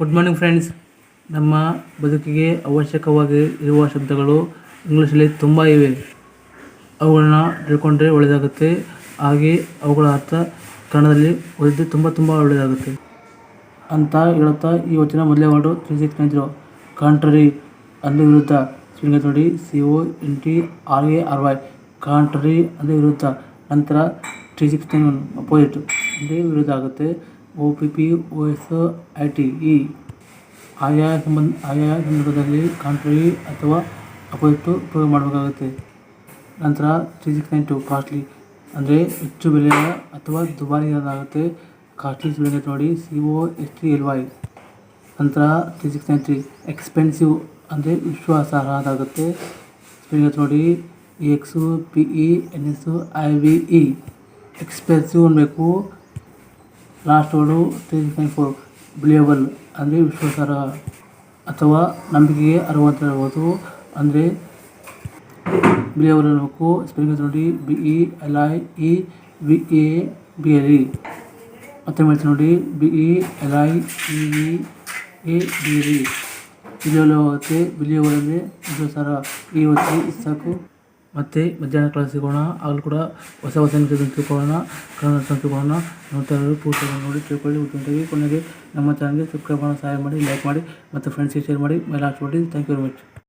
Good morning friends ನಮ್ಮ ಬದುಕಿಗೆ ಅವಶ್ಯಕವಾಗಿ ಇರುವ ಶಬ್ದಗಳು ಇಂಗ್ಲೀಷಲ್ಲಿ ತುಂಬ ಇವೆ. ಅವುಗಳನ್ನ ತಿಳ್ಕೊಂಡ್ರೆ ಒಳ್ಳೆಯದಾಗುತ್ತೆ. ಹಾಗೆ ಅವುಗಳ ಅರ್ಥ ಕನ್ನಡದಲ್ಲಿ ಓದಿದ್ದು ತುಂಬ ತುಂಬ ಒಳ್ಳೆಯದಾಗುತ್ತೆ. ಅಂತ ಹೇಳುತ್ತಾ ಈ ವಚನ ಮೊದಲೇ ನೈನ್ ಜೀರೋ ಕಾಂಟ್ರರಿ ಅಂದರೆ ವಿರುದ್ಧ. ಸ್ಪೆಲ್ಲಿಂಗ್ ನೋಡಿ. C O N T R A R Y contrary ಅಂದರೆ ವಿರುದ್ಧ. ನಂತರ ತ್ರೀ ಸಿಕ್ಸ್ ಅಪೋಸಿಟ್. ಅಂದರೆ ವಿರುದ್ಧ ಆಗುತ್ತೆ. O P P, O S I T, E. ಆಯಾ ಸಂಬಂಧ, ಆಯಾ ಸಂದರ್ಭದಲ್ಲಿ ಕಾಂಟ್ರಿ ಅಥವಾ ಅಪೋಯಿಟ್ಟು ಉಪಯೋಗ ಮಾಡಬೇಕಾಗುತ್ತೆ. ನಂತರ three six nine two costly ಅಂದರೆ ಹೆಚ್ಚು ಬೆಲೆಯ ಅಥವಾ ದುಬಾರಿಯಾದಾಗುತ್ತೆ ಕಾಸ್ಟ್ಲಿ ಬೆಲೆ ನೋಡಿ C O S T L Y ನಂತರ three six nine three expensive ಅಂದರೆ ವಿಶ್ವಾಸಾರ್ಹದಾಗುತ್ತೆ ಸ್ಪೆಲ್ಲಿಂಗ್ ನೋಡಿ X P E N S I V E expensive ಅನ್ಬೇಕು ಲಾಸ್ಟ್ ವರ್ಡು ಫೋರ್ ಬಿಲಿಯಬಲ್ ಅಂದರೆ ವಿಶ್ವಾಸಾರ್ಹ ಅಥವಾ ನಂಬಿಕೆಗೆ ಅರ್ಹವಂತ ಹೇಳ್ಬೋದು ಅಂದರೆ ಬಿಲಿಯಬಲ್ ಅನ್ನಬೇಕು. ಸ್ಪೆಲ್ಲಿಂಗ್ ನೋಡಿ B E L I E V A B L E ಮತ್ತೆ ಮತ್ತೆ ನೋಡಿ B E L I E A B L E believable ಆಗುತ್ತೆ. ಬಿಲಿಯಬಲ್ ಅಂದರೆ ವಿಶ್ವಾಸಾರ್ಹ. ಈ ಹೊತ್ತಿಗೆ ಸಾಕು. ಮತ್ತು ಮಧ್ಯಾಹ್ನ ಕ್ಲಾಸ್ ಸಿಗೋಣ ಆಗಲೂ ಕೂಡ ಹೊಸ ಹೊಸ ವಿಷಯಗಳನ್ನು ತಿಳ್ಕೊಳ್ಳೋಣ. ಕನ್ನಡ ತಿಳ್ಕೊಳ್ಳೋಣ. ನೋಡ್ತಾ ಇರೋದು ನೋಡಿ ತಿಳ್ಕೊಳ್ಳಿ. ಉತ್ತಮವಾಗಿ ಕೊನೆಗೆ ನಮ್ಮ ಚಾನಲ್ಗೆ ಸಬ್ಸ್ಕ್ರೈಬ್ ಮಾಡೋಣ, ಸಹಾಯ ಮಾಡಿ ಲೈಕ್ ಮಾಡಿ, ಮತ್ತು ಫ್ರೆಂಡ್ಸ್ಗೆ ಶೇರ್ ಮಾಡಿ. ಮೇಲೆ ಹಾಕ್ಸ್ಬಿಟ್ಟು ಥ್ಯಾಂಕ್ ಯು ವೆರಿ ಮಚ್